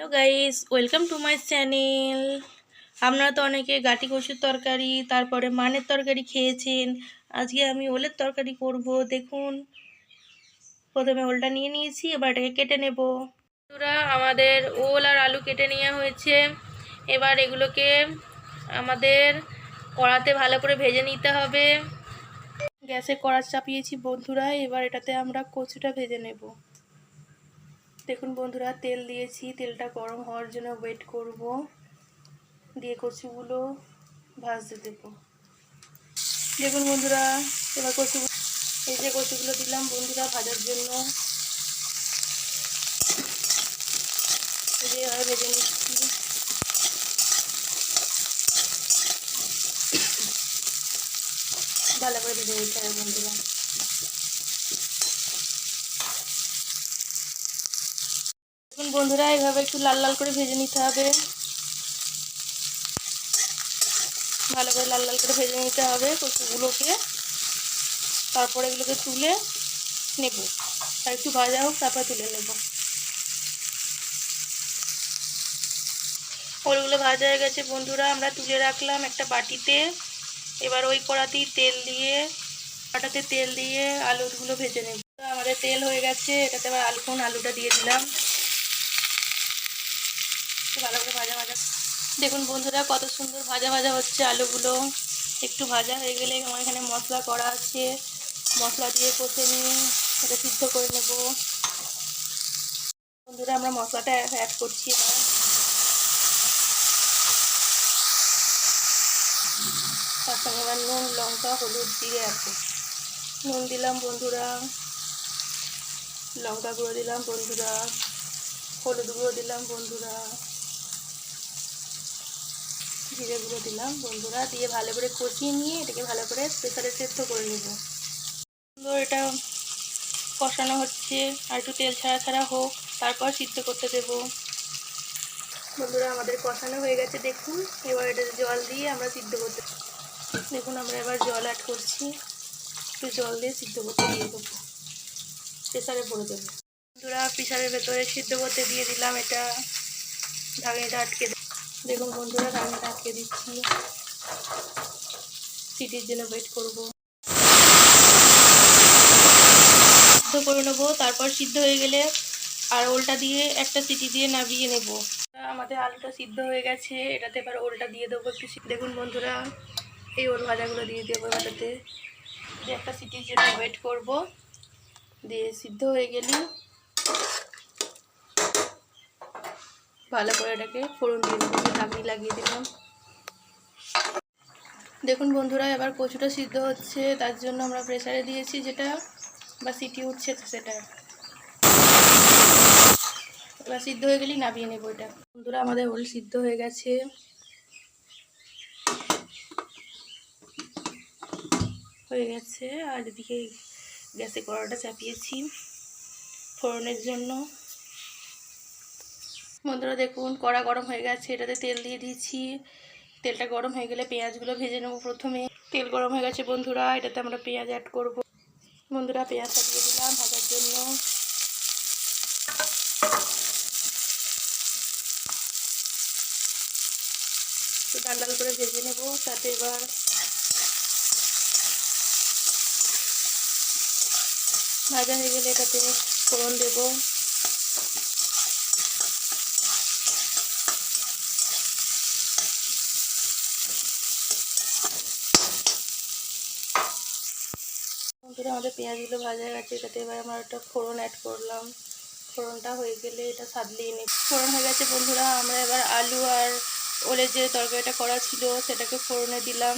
Hello guys welcome to my channel আপনারা তো অনেকে গাটি কষুর তরকারি, তারপরে মানের তরকারি খেয়েছেন। আজকে আমি ওলের তরকারি করব। দেখুন, প্রথমে ওলটা নিয়ে নিয়েছি, এবার এটাকে কেটে নেব। বন্ধুরা, আমাদের ওল আর আলু কেটে নেওয়া হয়েছে। এবার এগুলোকে আমাদের কড়াতে ভালো করে ভেজে নিতে হবে। গ্যাসে কড়া চাপিয়েছি বন্ধুরা, এবার এটাতে আমরা কচুটা ভেজে নেব। দেখুন বন্ধুরা, তেল দিয়েছি। তেলটা গরম হওয়ার জন্য ওয়েট করব। দিয়ে কচুগুলো ভাজতে দেবো। দেখুন বন্ধুরা, এবার কচু এই যে কচুগুলো দিলাম বন্ধুরা ভাজার জন্য। এই যে ভেজে নিচ্ছি। ভালো করে ভেজে নিতে হবে বন্ধুরা। বন্ধুরা এইভাবে একটু লাল লাল করে ভেজে নিতে হবে। ভালো করে লাল লাল করে ভেজে নিতে হবে কচুগুলোকে। তারপরে এগুলোকে তুলে নেব। আর একটু ভাজা হোক, তারপর তুলে নেব। ওলগুলো ভাজা হয়ে গেছে বন্ধুরা, আমরা তুলে রাখলাম একটা বাটিতে। এবার ওই কড়াতেই তেল দিয়ে, কড়াতে তেল দিয়ে আলুগুলো ভেজে নেব। আমাদের তেল হয়ে গেছে, এটাতে আবার আলুখন আলুটা দিয়ে দিলাম। ভালো করে ভাজা ভাজা। দেখুন বন্ধুরা, কত সুন্দর ভাজা ভাজা হচ্ছে আলুগুলো। একটু ভাজা হয়ে গেলে আমার এখানে মশলা করা আছে। মশলা দিয়ে কষে নিয়ে এটা সিদ্ধ করে নেব। বন্ধুরা, আমরা মশলাটা অ্যাড করছি এবার। তার সঙ্গে এবার নুন, লঙ্কা, হলুদ দিয়ে অ্যাড করছি। নুন দিলাম বন্ধুরা। লঙ্কা গুঁড়ো দিলাম বন্ধুরা। হলুদ গুঁড়ো দিলাম বন্ধুরা। জিরে গুঁড়ো দিলাম। বন্ধুরা, দিয়ে ভালো করে কষিয়ে নিয়ে এটাকে ভালো করে প্রেসারে সেদ্ধ করে নেব। সুন্দর এটা কষানো হচ্ছে। আর একটু তেল ছাড়া ছাড়া হোক, তারপর সিদ্ধ করতে দেব। বন্ধুরা, আমাদের কষানো হয়ে গেছে, দেখুন। এবার এটা জল দিয়ে আমরা সিদ্ধ করতে দেখুন, আমরা এবার জল অ্যাড করছি। একটু জল দিয়ে সিদ্ধ করতে দিয়ে দেবো। প্রেসারে ভরে দেবো। বন্ধুরা, প্রেসারের ভেতরে সিদ্ধ করতে দিয়ে দিলাম এটা। ঢাকনিটা আটকে দেখুন বন্ধুরা ঢাকনিটা আটকে দিচ্ছি। সিটির জন্য ওয়েট করব। সিদ্ধ করে নেব, তারপর সিদ্ধ হয়ে গেলে আর ওলটা দিয়ে একটা সিটি দিয়ে নামিয়ে নেব। আমাদের আলুটা সিদ্ধ হয়ে গেছে, এটাতে এবার ওলটা দিয়ে দেবো একটু দেখুন বন্ধুরা, এই ওল ভাজাগুলো দিয়ে দেবো এটাতে। একটা সিটির জন্য ওয়েট করব। দিয়ে সিদ্ধ হয়ে গেলে ভালো করে এটাকে ফোড়ন দিয়ে দেবো ঢাকনি লাগিয়ে দিলাম। দেখুন বন্ধুরা, এবার কচুটা সিদ্ধ হচ্ছে, তার জন্য আমরা প্রেসারে দিয়েছি যেটা, বা সিটি উঠছে সেটা। এবার সিদ্ধ হয়ে গেলেই নামিয়ে নেব এটা। বন্ধুরা, আমাদের ওল সিদ্ধ হয়ে গেছে। হয়ে গেছে, আর এদিকে গ্যাসে কড়াটা চাপিয়েছি ফোড়নের জন্য। বন্ধুরা দেখুন কড়া গরম হয়ে গেছে, এটাতে তেল দিয়ে দিয়েছি। তেলটা গরম হয়ে গেলে পেঁয়াজগুলো ভেজে নেব প্রথমে। তেল গরম হয়ে গেছে বন্ধুরা, এটাতে আমরা পেঁয়াজ অ্যাড করব। বন্ধুরা পেঁয়াজটা দিয়ে দিলাম, ভাজার জন্য। লাল করে ভেজে নেব, তাতে এবার ভাজা হয়ে গেলে এটাতে ফোড়ন দেবো। বন্ধুরা আমাদের পেঁয়াজগুলো ভাজা গেছে, এটাতে এবার আমরা একটা ফোড়ন অ্যাড করলাম। ফোড়নটা হয়ে গেলে এটা সাদলিয়ে নিই ফোড়ন হয়ে গেছে বন্ধুরা, আমরা এবার আলু আর ওলের যে তরকারিটা করা ছিল, সেটাকে ফোড়নে দিলাম।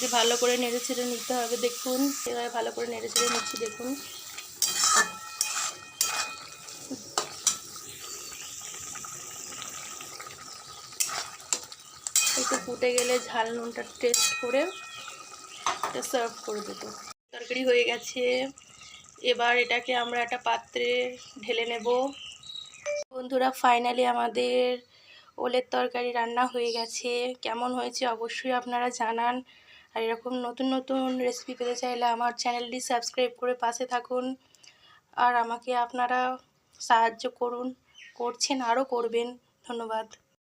যে ভালো করে নেড়ে ছেড়ে নিতে হবে, দেখুন। এবার ভালো করে নেড়ে ছেড়ে নিচ্ছি, দেখুন। একটু ফুটে গেলে ঝাল নুনটা টেস্ট করে সার্ভ করে দেবো। তরকারি হয়ে গেছে। এবার এটাকে আমরা একটা পাত্রে ঢেলে নেব। বন্ধুরা ফাইনালি আমাদের ওলের তরকারি রান্না হয়ে গেছে। কেমন হয়েছে অবশ্যই আপনারা জানান। আর এরকম নতুন নতুন রেসিপি পেতে চাইলে আমার চ্যানেলটি সাবস্ক্রাইব করে পাশে থাকুন। আর আমাকে আপনারা সাহায্য করুন, করছেন, আরও করবেন। ধন্যবাদ।